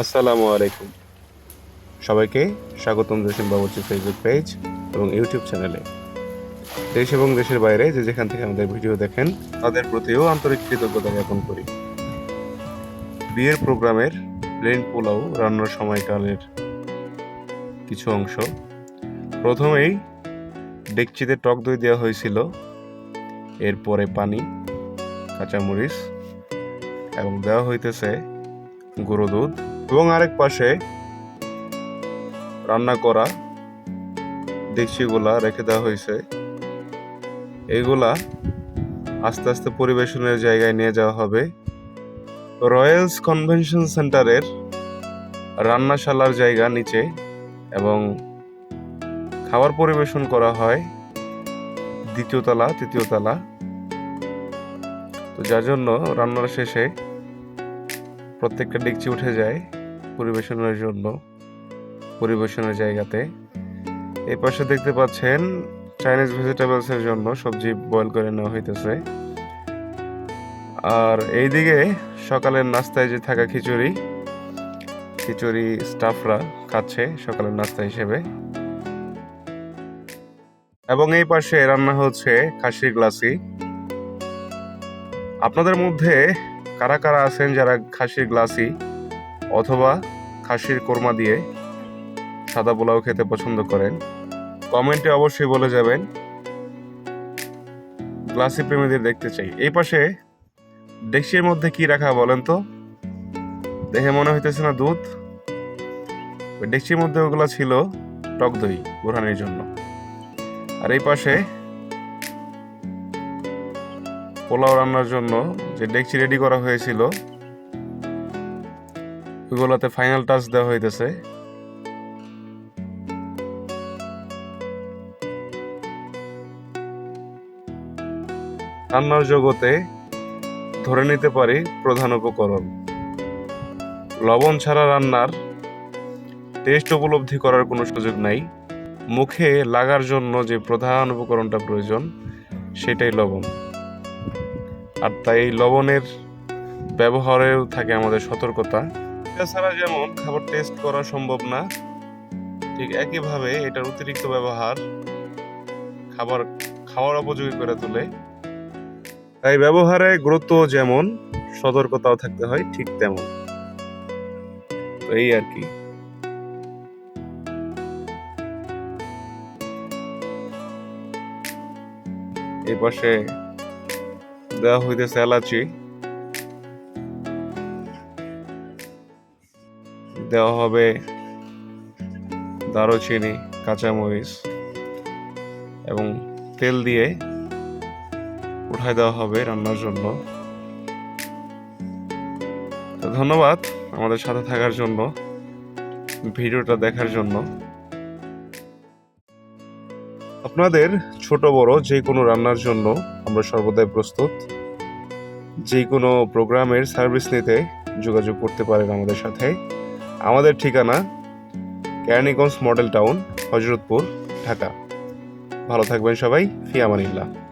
আসসালামু আলাইকুম। সবাইকে স্বাগতম জসিম বাবুর্চি ফেসবুক পেজ এবং ইউটিউব চ্যানেলে দেশ এবং দেশের বাইরে যে যেখান থেকে আমাদের ভিডিও দেখেন, তাদের প্রতিও আন্তরিক কৃতজ্ঞতা জ্ঞাপন করি। বিয়ের প্রোগ্রামের প্লেন পোলাও রান্নার সময়কালের কিছু অংশ। প্রথমেই ডেকচিতে টক দই দেওয়া হয়েছিল, এরপরে পানি, কাঁচামরিচ এবং দেওয়া হইতেছে গুঁড়ো দুধ। এবং আরেক পাশে রান্না করা ডেকচিগুলা রেখে দেওয়া হয়েছে। এইগুলা আস্তে আস্তে পরিবেশনের জায়গায় নিয়ে যাওয়া হবে। রয়্যালস কনভেনশন সেন্টারের রান্নাশালার জায়গা নিচে এবং খাবার পরিবেশন করা হয় দ্বিতীয় তলা, তৃতীয় তলা। তো যার জন্য রান্নার শেষে প্রত্যেকটা ডেকচি উঠে যায়। পরিবেশনের জন্য পরিবেশনের জায়গাতে। এই পাশে দেখতে পাচ্ছেন চাইনিজ ভেজিটেবলসের জন্য সবজি বয়েল করে নেওয়া হইতেছে। আর এইদিকে সকালের নাস্তায় যে থাকা খিচুড়ি খিচুড়ি স্টাফরা খাচ্ছে সকালের নাস্তা হিসেবে। এবং এই পাশে রান্না হচ্ছে খাসির গ্লাসি। আপনাদের মধ্যে কারা কারা আছেন যারা খাসির গ্লাসি অথবা খাসির কোরমা দিয়ে সাদা পোলাও খেতে পছন্দ করেন, কমেন্টে অবশ্যই বলে যাবেন। গ্লাসি প্রেমীদের দেখতে চাই। এই পাশে ডেক্সির মধ্যে কি রাখা বলেন তো? দেখে মনে হইতেছে না দুধ। ডেক্সির মধ্যে ওগুলো ছিল টক দই বোরহানের জন্য। আর এই পাশে পোলাও রান্নার জন্য যে ডেকচি রেডি করা হয়েছিল ওইগুলোতে ফাইনাল টাচ দেওয়া হইতেছে। রান্নার জগতে ধরে নিতে পারি প্রধান উপকরণ। লবণ ছাড়া রান্নার টেস্ট উপলব্ধি করার কোনো সুযোগ নাই। মুখে লাগার জন্য যে প্রধান উপকরণটা প্রয়োজন, সেটাই লবণ। আর তাই লবণের ব্যবহারেও থাকে আমাদের সতর্কতা। এছাড়া যেমন খাবার টেস্ট করা সম্ভব না, ঠিক একইভাবে এটার অতিরিক্ত ব্যবহার খাবার খাওয়ার উপযোগী করে তোলে। তাই ব্যবহারে গুরুত্ব যেমন, সতর্কতাও থাকতে হয় ঠিক তেমন। এই আর কি। এই পাশে দেওয়া হইতেছে এলাচি। দেওয়া হবে দারুচিনি, কাঁচামরিচ এবং তেল দিয়ে উঠায় দেওয়া হবে রান্নার জন্য। ধন্যবাদ আমাদের সাথে থাকার জন্য, ভিডিওটা দেখার জন্য। আপনাদের ছোট, বড় যে কোনো রান্নার জন্য আমরা সর্বদাই প্রস্তুত। যে কোনো প্রোগ্রামের সার্ভিস নিতে যোগাযোগ করতে পারেন আমাদের সাথে। আমাদের ঠিকানা কেরানীগঞ্জ মডেল টাউন হজরতপুর ঢাকা। ভালো থাকবেন সবাই ফিয়ামানিল্লাহ।